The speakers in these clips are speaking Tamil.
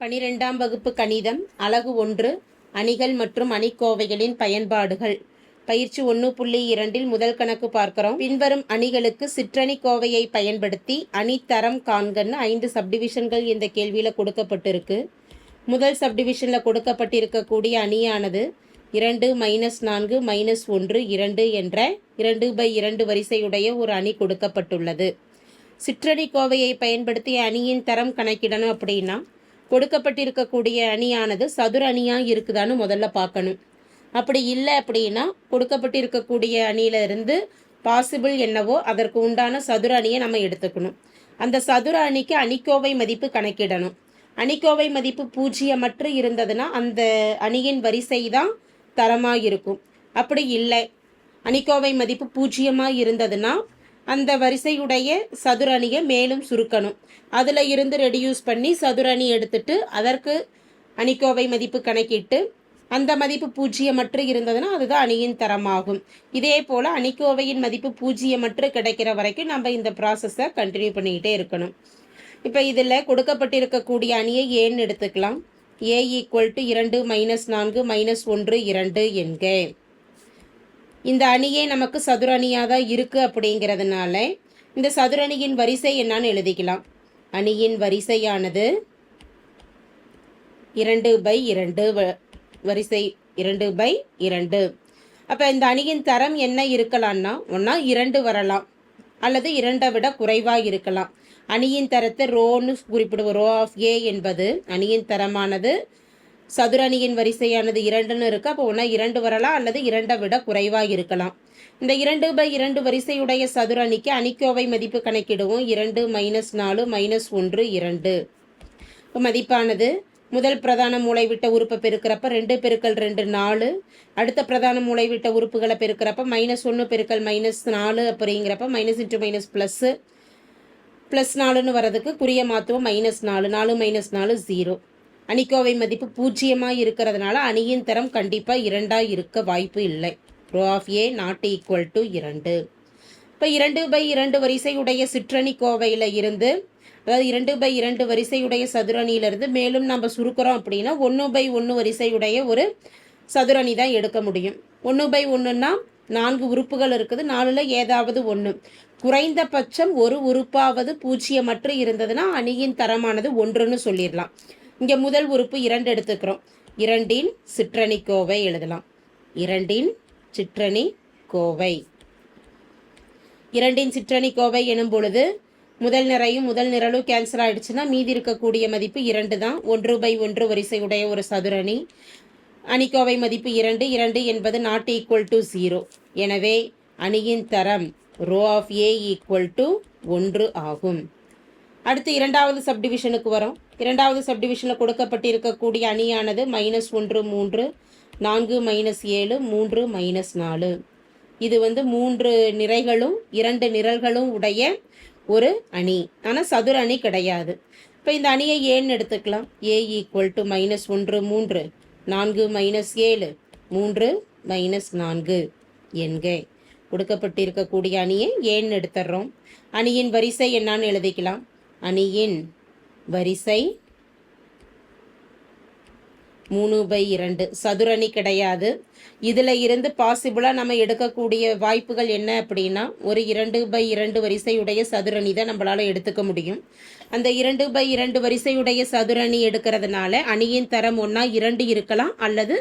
பனிரெண்டாம் வகுப்பு கணிதம் அலகு ஒன்று அணிகள் மற்றும் அணிக்கோவைகளின் பயன்பாடுகள். பயிற்சி ஒன்று புள்ளி இரண்டில் முதல் கணக்கு பார்க்கிறோம். பின்வரும் அணிகளுக்கு சிற்றணி கோவையை பயன்படுத்தி அணித்தரம் காண்கன்னு ஐந்து சப்டிவிஷன்கள் இந்த கேள்வியில் கொடுக்கப்பட்டிருக்கு. முதல் சப்டிவிஷனில் கொடுக்கப்பட்டிருக்கக்கூடிய அணியானது இரண்டு மைனஸ் நான்கு மைனஸ் ஒன்று இரண்டு என்ற இரண்டு பை இரண்டு வரிசையுடைய ஒரு அணி கொடுக்கப்பட்டுள்ளது. சிற்றணி கோவையை பயன்படுத்தி அணியின் தரம் கணக்கிடணும் அப்படின்னா கொடுக்கப்பட்டிருக்கக்கூடிய அணியானது சதுர அணியாக இருக்குதான்னு முதல்ல பார்க்கணும். அப்படி இல்லை அப்படின்னா கொடுக்கப்பட்டிருக்கக்கூடிய அணியில இருந்து பாசிபிள் என்னவோ அதற்கு உண்டான சதுர அணியை நம்ம எடுத்துக்கணும். அந்த சதுர அணிக்கு அணிக்கோவை மதிப்பு கணக்கிடணும். அணிக்கோவை மதிப்பு பூஜ்ஜியமற்று இருந்ததுன்னா அந்த அணியின் வரிசை தான் தரமாக இருக்கும் அப்படி இல்லை. அணிக்கோவை மதிப்பு பூஜ்ஜியமாக இருந்ததுன்னா அந்த வரிசையுடைய சதுர அணியை மேலும் சுருக்கணும். அதில் இருந்து ரெடியூஸ் பண்ணி சதுர அணி எடுத்துட்டு அதற்கு அணிக்கோவை மதிப்பு கணக்கிட்டு அந்த மதிப்பு பூஜ்ஜியமற்று இருந்ததுன்னா அதுதான் அணியின் தரமாகும். இதே போல் அணிக்கோவையின் மதிப்பு பூஜ்ஜியமற்று கிடைக்கிற வரைக்கும் நம்ம இந்த ப்ராசஸை கண்டினியூ பண்ணிக்கிட்டே இருக்கணும். இப்போ இதில் கொடுக்கப்பட்டிருக்கக்கூடிய அணியை ஏன்னு எடுத்துக்கலாம்? ஏ ஈக்குவல் டு இரண்டு மைனஸ் நான்கு மைனஸ் ஒன்று இரண்டு என்க. இந்த அணியே நமக்கு சதுர அணியாக தான் இருக்குது அப்படிங்கிறதுனால இந்த சதுர அணியின் வரிசை என்னான்னு எழுதிக்கலாம். அணியின் வரிசையானது இரண்டு பை இரண்டு வ- வரிசை இரண்டு பை இரண்டு. அப்போ இந்த அணியின் தரம் என்ன இருக்கலாம்னா ஒன்றா இரண்டு வரலாம் அல்லது இரண்டை விட குறைவாக இருக்கலாம். அணியின் தரத்தை ரோன்னு குறிப்பிடுவோம். ரோ ஆஃப் ஏ என்பது அணியின் தரமானது சதுரணியின் வரிசையானது இரண்டுன்னு இருக்கு. அப்போ ஒன்றா இரண்டு வரலாம் அல்லது இரண்டை விட குறைவாக இருக்கலாம். இந்த இரண்டு பை இரண்டு வரிசையுடைய சதுர அணிக்கு அணிக்கோவை மதிப்பு கணக்கிடுவோம். இரண்டு மைனஸ் நாலு மைனஸ் ஒன்று இரண்டு. மதிப்பானது முதல் பிரதான மூளைவிட்ட உறுப்பை பெருக்கிறப்ப ரெண்டு பெருக்கல் ரெண்டு நாலு. அடுத்த பிரதான மூளைவிட்ட உறுப்புகளை பெருக்கிறப்ப மைனஸ் ஒன்று பெருக்கல் மைனஸ் நாலு அப்படிங்கிறப்ப minus into minus plus plus நாலுன்னு வரதுக்கு குறிய மாற்றுவோம் மைனஸ் நாலு நாலு மைனஸ் நாலு ஜீரோ அணிக்கோவை மதிப்பு பூஜ்ஜியமாக இருக்கிறதுனால அணியின் தரம் கண்டிப்பாக இரண்டாக இருக்க வாய்ப்பு இல்லை. Row of A not equal to இரண்டு. இப்போ இரண்டு பை இரண்டு வரிசையுடைய சிற்றணி கோவையில் இருந்து அதாவது இரண்டு பை இரண்டு வரிசையுடைய சதுரணியிலிருந்து மேலும் நம்ம சுருக்கிறோம் அப்படின்னா ஒன்று பை ஒன்று வரிசையுடைய ஒரு சதுரணி தான் எடுக்க முடியும். ஒன்று பை ஒன்றுன்னா நான்கு உறுப்புகள் இருக்குது. நாலில் ஏதாவது ஒன்று குறைந்தபட்சம் ஒரு உறுப்பாவது பூஜ்ஜியமற்று இருந்ததுன்னா அணியின் தரமானது ஒன்றுன்னு சொல்லிடலாம். இங்கே முதல் உறுப்பு இரண்டு எடுத்துக்கிறோம். இரண்டின் சிற்றணி கோவை எழுதலாம். இரண்டின் சிற்றணி கோவை. இரண்டின் சிற்றணி கோவை எனும் பொழுது முதல் நிறையும் முதல் நிரலும் கேன்சல் ஆயிடுச்சுன்னா மீதி இருக்கக்கூடிய மதிப்பு இரண்டு தான். ஒன்று பை ஒன்று வரிசையுடைய ஒரு சதுரணி. அணிக்கோவை மதிப்பு இரண்டு இரண்டு என்பது நாட் ஈக்குவல் டு ஜீரோ எனவே அணியின் தரம் row of A equal to ஒன்று ஆகும். அடுத்து இரண்டாவது சப்டிவிஷனுக்கு வரோம். இரண்டாவது சப்டிவிஷனில் கொடுக்கப்பட்டிருக்கக்கூடிய அணியானது மைனஸ் ஒன்று மூன்று நான்கு மைனஸ் ஏழு மூன்று மைனஸ் நாலு. இது வந்து மூன்று நிறைகளும் இரண்டு நிரல்களும் உடைய ஒரு அணி. ஆனால் சதுர அணி கிடையாது. இப்போ இந்த அணியை ஏன்னு எடுத்துக்கலாம். ஏ ஈக்குவல் டு மைனஸ் ஒன்று மூன்று நான்கு மைனஸ் ஏழு மூன்று மைனஸ் நான்கு என்க. கொடுக்கப்பட்டிருக்கக்கூடிய அணியை ஏன்னு எடுத்துடுறோம் அணியின் வரிசை என்னான்னு எழுதிக்கலாம். அணியின் வரிசை மூணு பை இரண்டு. சதுரணி கிடையாது. இதில் இருந்து பாசிபிளாக நம்ம எடுக்கக்கூடிய வாய்ப்புகள் என்ன அப்படின்னா ஒரு இரண்டு பை இரண்டு வரிசையுடைய சதுரணி தான் நம்மளால் எடுத்துக்க முடியும். அந்த இரண்டு பை இரண்டு வரிசையுடைய சதுரணி எடுக்கிறதுனால அணியின் தரம் ஒன்றா இரண்டு இருக்கலாம் அல்லது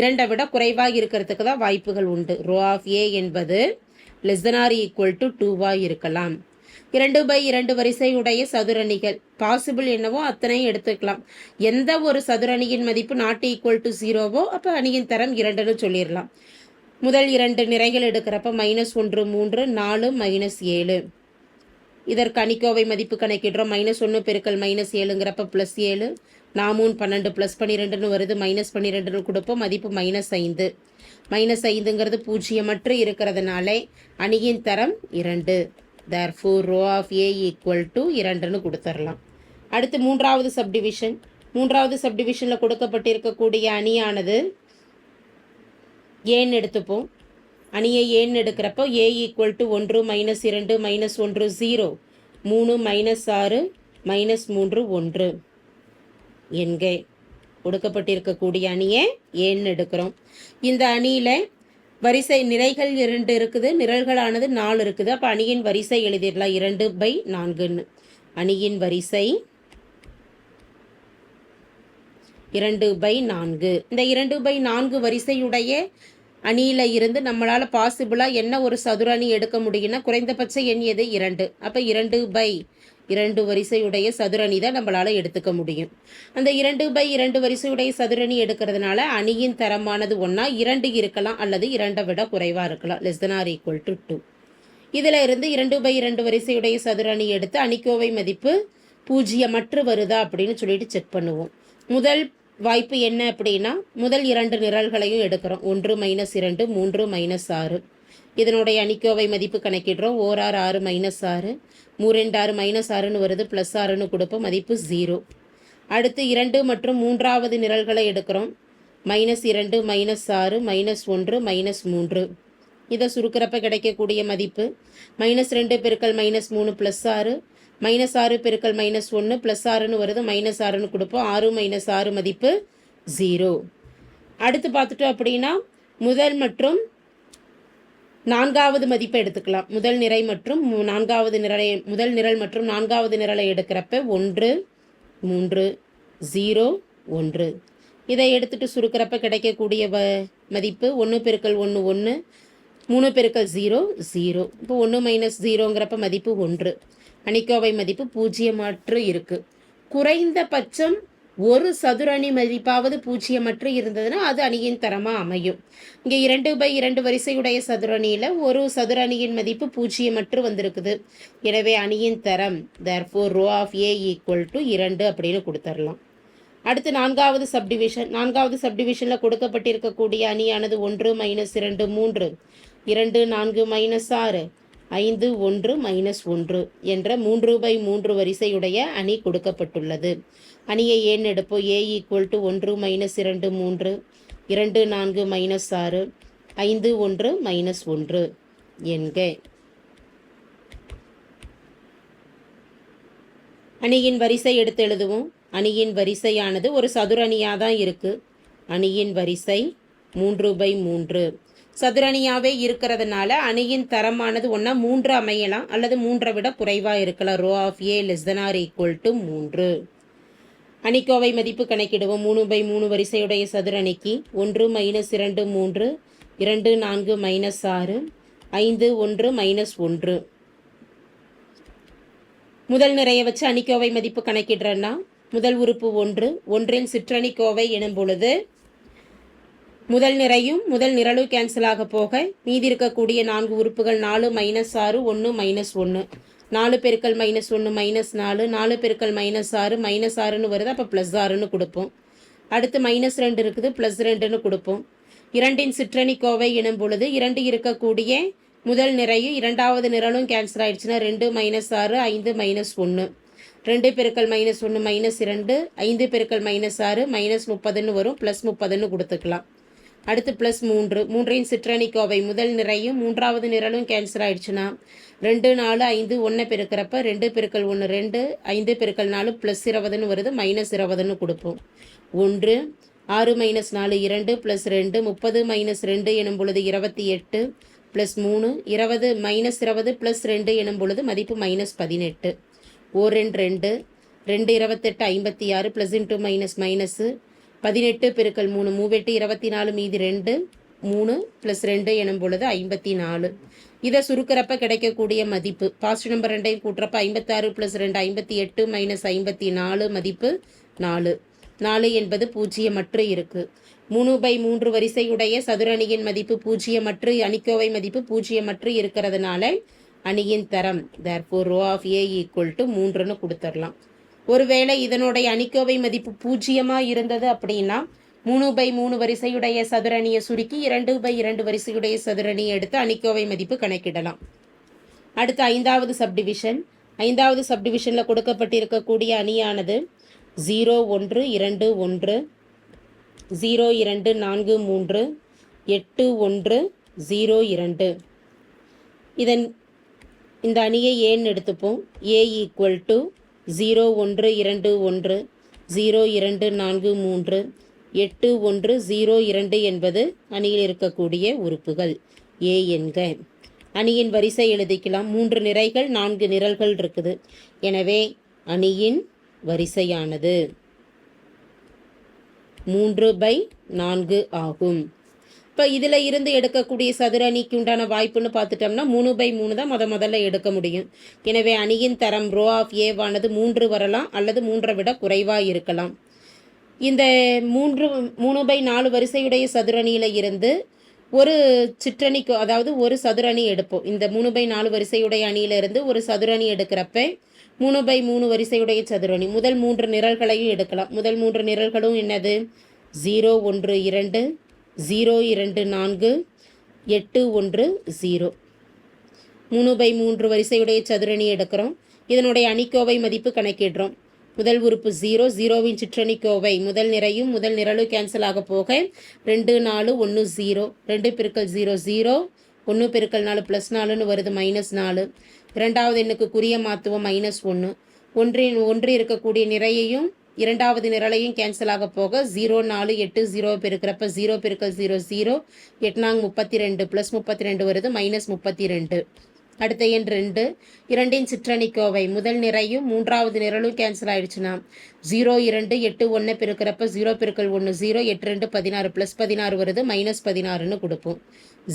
இரண்டை விட குறைவாக இருக்கிறதுக்கு தான் வாய்ப்புகள் உண்டு. ரோ ஆஃப் ஏ என்பது less than or equal to டூவாக இருக்கலாம். இரண்டு பை இரண்டு வரிசையுடைய சதுரணிகள். பாசிபிள் என்னவோ அத்தனையும் எடுத்துக்கலாம். எந்த ஒரு சதுரணியின் மதிப்பு நாட் ஈக்குவல் டு ஜீரோவோ அப்போ அணியின் தரம் இரண்டுன்னு சொல்லிடலாம். முதல் இரண்டு நிறைகள் எடுக்கிறப்ப மைனஸ் ஒன்று மூன்று நாலு மைனஸ் ஏழு. இதற்கு அணிக்கோவை மதிப்பு கணக்கிடுறோம். மைனஸ் ஒன்று பெருக்கல் மைனஸ் ஏழுங்கிறப்ப ப்ளஸ் ஏழு. நாமூன் பன்னெண்டு ப்ளஸ் பன்னிரெண்டுன்னு வருது. மைனஸ் பன்னிரெண்டுன்னு கொடுப்போம். மதிப்பு மைனஸ் ஐந்து. மைனஸ் ஐந்துங்கிறது பூஜ்ஜியமற்று இருக்கிறதுனாலே அணியின் தரம் இரண்டு. Therefore row of A equal to இரண்டுன்னு கொடுத்துடலாம். அடுத்து மூன்றாவது சப்டிவிஷன் மூன்றாவது சப்டிவிஷனில் கொடுக்கப்பட்டிருக்கக்கூடிய அணியானது ஏன்னு எடுத்துப்போம். அணியை ஏன்னு எடுக்கிறப்போ ஏ ஈக்குவல் டு ஒன்று மைனஸ் இரண்டு மைனஸ் ஒன்று ஜீரோ மூணு மைனஸ் ஆறு மைனஸ் மூன்று ஒன்று. என்க கொடுக்கப்பட்டிருக்கக்கூடிய அணியை ஏன்னு எடுக்கிறோம். இந்த அணியில் வரிசை நிறைகள் இரண்டு இருக்குது நிரல்களானது நாலு இருக்குது. அப்போ அணியின் வரிசை எழுதிடலாம். இரண்டு பை நான்குன்னு. அணியின் வரிசை இரண்டு பை நான்கு. இந்த இரண்டு பை நான்கு வரிசையுடைய அணியில் இருந்து நம்மளால் பாசிபிளாக என்ன ஒரு சதுர அணி எடுக்க முடியும்னா குறைந்தபட்ச எண் எது? இரண்டு. அப்போ இரண்டு பை இரண்டு வரிசையுடைய சதுரணி தான் நம்மளால் எடுத்துக்க முடியும். அந்த இரண்டு பை இரண்டு வரிசையுடைய சதுரணி எடுக்கிறதுனால அணியின் தரமானது ஒன்றா இரண்டு இருக்கலாம் அல்லது இரண்டை விட குறைவாக இருக்கலாம். Less than or equal to two இதில் இருந்து இரண்டு பை இரண்டு வரிசையுடைய சதுரணி எடுத்து அணிக்கோவை மதிப்பு பூஜ்ஜியமற்று வருதா அப்படின்னு சொல்லிட்டு செக் பண்ணுவோம். முதல் வாய்ப்பு என்ன அப்படின்னா முதல் இரண்டு நிரல்களையும் எடுக்கிறோம். ஒன்று மைனஸ் இரண்டு மூன்று மைனஸ் ஆறு. இதனுடைய அணிக்கோவை மதிப்பு கணக்கிடுறோம். ஓர் ஆறு ஆறு மைனஸ் ஆறு. மூரெண்டு ஆறு மைனஸ் ஆறுன்னு வருது. ப்ளஸ் ஆறுன்னு கொடுப்போம். மதிப்பு ஜீரோ அடுத்து இரண்டு மற்றும் மூன்றாவது நிரல்களை எடுக்கிறோம். மைனஸ் இரண்டு மைனஸ் ஆறு மைனஸ் ஒன்று மைனஸ் மூன்று. இதை சுருக்கிறப்ப கிடைக்கக்கூடிய மதிப்பு. மைனஸ் ரெண்டு பெருக்கல் மைனஸ் மூணு ப்ளஸ் ஆறு. மைனஸ் ஆறு பெருக்கல் மைனஸ் ஒன்று ப்ளஸ் ஆறுன்னு வருது. மைனஸ் ஆறுன்னு கொடுப்போம். ஆறு மைனஸ் ஆறு மதிப்பு ஜீரோ அடுத்து பார்த்துட்டோம் அப்படின்னா முதல் மற்றும் நான்காவது மதிப்பை எடுத்துக்கலாம். முதல் நிறை மற்றும் நான்காவது நிரலை முதல் நிரல் மற்றும் நான்காவது நிரலை எடுக்கிறப்ப ஒன்று மூன்று ஜீரோ ஒன்று. இதை எடுத்துட்டு சுருக்கிறப்ப கிடைக்கக்கூடிய வ மதிப்பு ஒன்று பெருக்கல் ஒன்று ஒன்று மூணு பெருக்கல் ஜீரோ ஜீரோ. இப்போ ஒன்று மைனஸ் ஜீரோங்கிறப்ப மதிப்பு ஒன்று. அணிக்கோவை மதிப்பு பூஜ்ஜியமாற்று இருக்குது குறைந்தபட்சம் ஒரு சதுரணி மதிப்பாவது பூஜ்ஜியமற்று இருந்ததுன்னா அது அணியின் தரமாக அமையும். இங்கே இரண்டு பை இரண்டு வரிசையுடைய சதுரணியில் ஒரு சதுரணியின் மதிப்பு பூஜ்ஜியமற்று வந்திருக்குது. எனவே அணியின் தரம் therefore row of A equal to இரண்டு அப்படின்னு கொடுத்துடலாம் அடுத்து நான்காவது சப்டிவிஷன் நான்காவது சப்டிவிஷனில் கொடுக்கப்பட்டிருக்கக்கூடிய அணியானது ஒன்று மைனஸ் இரண்டு மூன்று இரண்டு நான்கு மைனஸ் ஆறு ஐந்து ஒன்று மைனஸ் ஒன்று என்ற மூன்று பை மூன்று வரிசையுடைய அணி கொடுக்கப்பட்டுள்ளது. அணியை ஏன் எடுப்போம் ஏ ஈக்குவல் டு ஒன்று மைனஸ் இரண்டு மூன்று. இரண்டு நான்கு மைனஸ் ஆறு. ஐந்து ஒன்று மைனஸ் ஒன்று. என்க அணியின் வரிசை எடுத்து எழுதுவோம். அணியின் வரிசையானது ஒரு சதுரணியாக தான் இருக்குது அணியின் வரிசை மூன்று பை மூன்று. சதுரணியாகவே இருக்கிறதுனால அணியின் தரமானது ஒன்றா மூன்று அமையலாம். அல்லது மூன்றை விட குறைவாக இருக்கலாம். Row of A less than or equal to மூன்று. அணிக்கோவை மதிப்பு கணக்கிடுவோம். மூணு பை மூணு வரிசையுடைய சதுரணிக்கு ஒன்று மைனஸ் இரண்டு மூன்று இரண்டு நான்கு மைனஸ் ஆறு ஐந்து ஒன்று மைனஸ் ஒன்று. முதல் நிறைய வச்சு அணிக்கோவை மதிப்பு கணக்கிடுறேன்னா முதல் உறுப்பு ஒன்று ஒன்றின் சிற்றணிக்கோவை எனும் பொழுது முதல் நிறையும் முதல் நிரலும் கேன்சல் ஆக போக மீதி இருக்கக்கூடிய நான்கு உறுப்புகள் நாலு மைனஸ் ஆறு ஒன்று மைனஸ் ஒன்று நாலு பெருக்கல் மைனஸ் ஒன்று மைனஸ் நாலு நாலு பெருக்கல் மைனஸ் ஆறு மைனஸ் ஆறுன்னு வருது அப்போ ப்ளஸ் ஆறுன்னு கொடுப்போம். அடுத்து மைனஸ் ரெண்டு இருக்குது ப்ளஸ் ரெண்டுன்னு கொடுப்போம். இரண்டின் சிற்றணி கோவை எனும் பொழுது இரண்டு இருக்கக்கூடிய முதல் நிறையும் இரண்டாவது நிரலும் கேன்சல் ஆயிடுச்சுன்னா ரெண்டு மைனஸ் ஆறு ஐந்து மைனஸ் ஒன்று ரெண்டு பெருக்கல் மைனஸ் ஒன்று மைனஸ் இரண்டு ஐந்து பெருக்கல் மைனஸ் ஆறு மைனஸ் முப்பதுன்னு வரும் ப்ளஸ் முப்பதுன்னு கொடுத்துக்கலாம். அடுத்து ப்ளஸ் மூன்று. மூன்றையும் சிற்றணிக்கோவை முதல் நிறையும் மூன்றாவது நிரலும் கேன்சல் ஆயிடுச்சுன்னா ரெண்டு நாலு ஐந்து ஒன்று பெருக்கிறப்ப ரெண்டு பெருக்கல் ஒன்று ரெண்டு ஐந்து பெருக்கல் நாலு ப்ளஸ் இருபதுன்னு வருது மைனஸ் இருபதுன்னு கொடுப்போம். ஒன்று ஆறு மைனஸ் நாலு இரண்டு ப்ளஸ் ரெண்டு முப்பது மைனஸ் ரெண்டு எனும் பொழுது இருபத்தி எட்டு ப்ளஸ் மூணு இருபது மைனஸ் இருபது ப்ளஸ் ரெண்டு எனும் பொழுது மதிப்பு மைனஸ் பதினெட்டு. ஓர் ரெண்டு ரெண்டு ரெண்டு இருபத்தெட்டு ஐம்பத்தி ஆறு ப்ளஸ் இன்ட்டு மைனஸ் மைனஸு பதினெட்டு பெருக்கல் மூணு மூவெட்டு இருபத்தி நாலு மீதி ரெண்டு மூணு ப்ளஸ் ரெண்டு எனும் பொழுது ஐம்பத்தி நாலு இதை சுருக்கிறப்ப கிடைக்கக்கூடிய மதிப்பு பாசிட்டிவ் நம்பர் ரெண்டையும் கூட்டுறப்ப ஐம்பத்தாறு ப்ளஸ் ரெண்டு ஐம்பத்தி எட்டு மைனஸ் ஐம்பத்தி நாலு மதிப்பு நாலு. நாலு என்பது பூஜ்ஜியமற்று இருக்கு. மூணு பை மூன்று வரிசையுடைய சதுரணியின் மதிப்பு பூஜ்ஜியமற்று அணிக்கோவை மதிப்பு பூஜ்ஜியமற்று இருக்கிறதுனால அணியின் தரம் therefore row of A equal to மூன்றுன்னு கொடுத்துடலாம் ஒருவேளை இதனுடைய அணிக்கோவை மதிப்பு பூஜ்ஜியமாக இருந்தது அப்படின்னா மூணு பை மூணு வரிசையுடைய சதுரணியை சுருக்கி இரண்டு பை இரண்டு வரிசையுடைய சதுரணியை எடுத்து அணிக்கோவை மதிப்பு கணக்கிடலாம். அடுத்து ஐந்தாவது சப்டிவிஷன் ஐந்தாவது சப்டிவிஷனில் கொடுக்கப்பட்டிருக்கக்கூடிய அணியானது ஜீரோ ஒன்று இரண்டு ஒன்று ஜீரோ இரண்டு நான்கு மூன்று எட்டு ஒன்று ஜீரோ இரண்டு. இதன் இந்த அணியை ஏன்னு எடுத்துப்போம்? ஏ ஈக்குவல் டு ஜீரோ ஒன்று இரண்டு ஒன்று ஜீரோ இரண்டு நான்கு மூன்று எட்டு ஒன்று ஜீரோ இரண்டு என்பது அணியில் இருக்கக்கூடிய உறுப்புகள். ஏ என்க. அணியின் வரிசை எழுதிக்கலாம். மூன்று நிறைகள் நான்கு நிரல்கள் இருக்குது. எனவே அணியின் வரிசையானது மூன்று பை நான்கு ஆகும். இப்போ இதில் இருந்து எடுக்கக்கூடிய சதுர அணிக்கு உண்டான வாய்ப்புன்னு பார்த்துட்டோம்னா மூணு பை மூணு தான் முத முதல்ல எடுக்க முடியும். எனவே அணியின் தரம் ரோ ஆஃப் ஏவானது மூன்று வரலாம் அல்லது மூன்றை விட குறைவாக இருக்கலாம். இந்த மூன்று மூணு பை நாலு வரிசையுடைய சதுரணியில் இருந்து ஒரு சிற்றணிக்கு அதாவது ஒரு சதுரணி எடுப்போம். இந்த மூணு பை நாலு வரிசையுடைய அணியிலிருந்து ஒரு சதுரணி எடுக்கிறப்ப மூணு பை மூணு வரிசையுடைய சதுரணி முதல் மூன்று நிரல்களையும் எடுக்கலாம். முதல் மூன்று நிரல்களும் என்னது? ஜீரோ ஒன்று இரண்டு. ஜீரோ இரண்டு நான்கு எட்டு ஒன்று ஜீரோ. மூணு பை மூன்று வரிசையுடைய சதுரணி எடுக்கிறோம். இதனுடைய அணிக்கோவை மதிப்பு கணக்கிடுறோம். முதல் உறுப்பு ஜீரோ ஜீரோவின் சிற்றணிக்கோவை. முதல் நிறையும் முதல் நிரலும் கேன்சல் ஆக போக ரெண்டு நாலு ஒன்று ஜீரோ. ரெண்டு பெருக்கல் ஜீரோ ஜீரோ. ஒன்று பெருக்கள் நாலு ப்ளஸ் நாலுன்னு வருது மைனஸ் நாலு. இரண்டாவது எண்ணுக்கு குறிய மாத்துவோம் மைனஸ் ஒன்று ஒன்றின் ஒன்று இருக்கக்கூடிய நிறையையும் இரண்டாவது நிரலையும் கேன்சல் ஆக போக ஜீரோ நாலு எட்டு ஜீரோ பெருக்கிறப்ப ஜீரோ பெருக்கல் ஜீரோ ஜீரோ எட்நாங் முப்பத்தி ரெண்டு ப்ளஸ் முப்பத்தி ரெண்டு வருது மைனஸ் முப்பத்தி ரெண்டு அடுத்த எண் ரெண்டு இரண்டின் சிற்றணிக்கோவை. முதல் நிறையும் மூன்றாவது நிரலும் கேன்சல் ஆயிடுச்சுன்னா ஜீரோ இரண்டு எட்டு ஒன்று பெருக்கிறப்ப ஜீரோ பெருக்கல் ஒன்று ஜீரோ எட்டு ரெண்டு பதினாறு ப்ளஸ் பதினாறு வருது மைனஸ் பதினாறுன்னு கொடுப்போம்.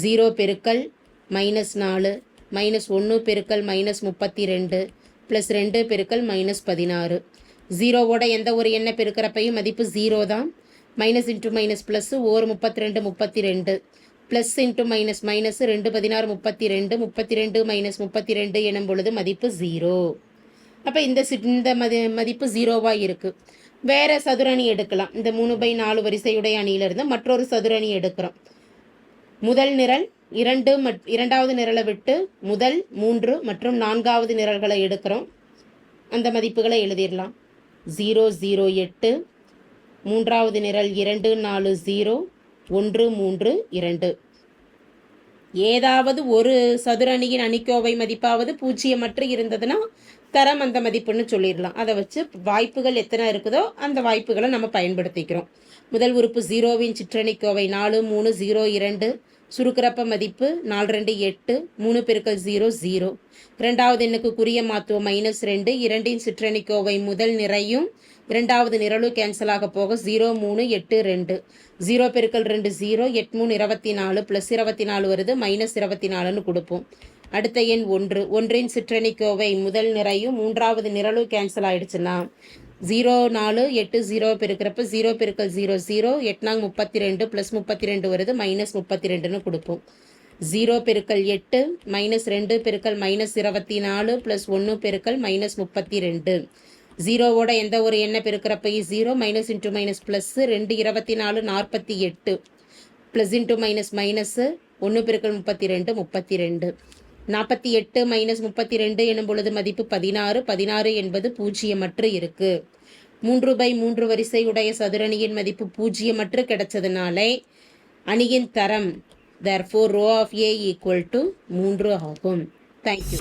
ஜீரோ பெருக்கல் மைனஸ் நாலு மைனஸ் ஒன்று பெருக்கல் மைனஸ் முப்பத்தி ரெண்டு ப்ளஸ் ரெண்டு பெருக்கல் மைனஸ் பதினாறு. ஜீரோவோட எந்த ஒரு எண்ணை பெருக்கிறப்பையும் மதிப்பு ஜீரோ தான். மைனஸ் இன்ட்டு மைனஸ் ப்ளஸ்ஸு ஓர் முப்பத்தி ரெண்டு முப்பத்தி ரெண்டு ப்ளஸ் இன்ட்டு மைனஸ் மைனஸ் ரெண்டு பதினாறு முப்பத்தி ரெண்டு முப்பத்தி ரெண்டு மைனஸ் முப்பத்தி ரெண்டு எனும் பொழுது மதிப்பு ஜீரோ. அப்போ இந்த இந்த மதி மதிப்பு ஜீரோவாக இருக்குது வேறு சதுரணி எடுக்கலாம். இந்த மூணு பை நாலு வரிசையுடைய அணியிலிருந்து மற்றொரு சதுரணி எடுக்கிறோம். முதல் நிரல் இரண்டு மட் இரண்டாவது நிரலை விட்டு முதல் மூன்று மற்றும் நான்காவது நிரல்களை எடுக்கிறோம். அந்த மதிப்புகளை எழுதிடலாம். ஜீரோ ஜீரோ எட்டு மூன்றாவது நிரல் இரண்டு நாலு ஜீரோ ஒன்று மூன்று இரண்டு. ஏதாவது ஒரு சதுர அணியின் அணிக்கோவை மதிப்பாவது பூஜ்ஜியமற்று இருந்ததுன்னா தரம் அந்த மதிப்புன்னு சொல்லிடலாம். அதை வச்சு வாய்ப்புகள் எத்தனை இருக்குதோ அந்த வாய்ப்புகளை நம்ம பயன்படுத்திக்கிறோம். முதல் உறுப்பு ஜீரோவின் சிற்றணிக்கோவை நாலு மூணு ஜீரோ இரண்டு. சுருக்கிறப்ப மதிப்பு நாலு ரெண்டு எட்டு மூணு பெருக்கல் ஜீரோ ஜீரோ. இரண்டாவது எண்ணுக்கு குறிய மாத்துவம் மைனஸ் ரெண்டு இரண்டின் சிற்றணிக்கோவை முதல் நிறையும். இரண்டாவது நிரலும் கேன்சல் ஆக போக ஜீரோ மூணு எட்டு ரெண்டு. ஜீரோ பெருக்கல் ரெண்டு ஜீரோ எட் மூணு இருபத்தி நாலு ப்ளஸ் இருபத்தி நாலு வருது மைனஸ் இருபத்தி நாலுன்னு கொடுப்போம். அடுத்த எண் ஒன்று. ஒன்றின் சிற்றணிக்கோவை முதல் நிறையும் மூன்றாவது நிரலும் கேன்சல் ஆயிடுச்சுன்னா ஜீரோ நாலு எட்டு ஜீரோ பெருக்கிறப்ப ஜீரோ பெருக்கல் ஜீரோ ஜீரோ எட்னாங் முப்பத்தி ரெண்டு ப்ளஸ் முப்பத்தி ரெண்டு வருது மைனஸ் முப்பத்தி ரெண்டுன்னு கொடுப்போம். ஜீரோ பெருக்கல் எட்டு மைனஸ் ரெண்டு பெருக்கல் மைனஸ் இருபத்தி நாலு ப்ளஸ் ஒன்று பெருக்கல் மைனஸ் முப்பத்தி ரெண்டு ஜீரோவோட எந்த ஒரு எண்ணை பெருக்கிறப்பையும் zero minus into minus plus ரெண்டு இருபத்தி நாலு நாற்பத்தி எட்டு ப்ளஸ் இன்ட்டு மைனஸ் மைனஸ்ஸு ஒன்று பெருக்கல் முப்பத்தி ரெண்டு முப்பத்தி ரெண்டு நாற்பத்தி எட்டு மைனஸ் முப்பத்தி ரெண்டு எனும் பொழுது மதிப்பு பதினாறு. பதினாறு என்பது பூஜ்ஜியமற்று இருக்கு. மூன்று பை மூன்று வரிசை உடைய சதுரணியின் மதிப்பு பூஜ்ஜியமற்று கிடைச்சதுனாலே அணியின் தரம் therefore row of A equal to மூன்று ஆகும். Thank you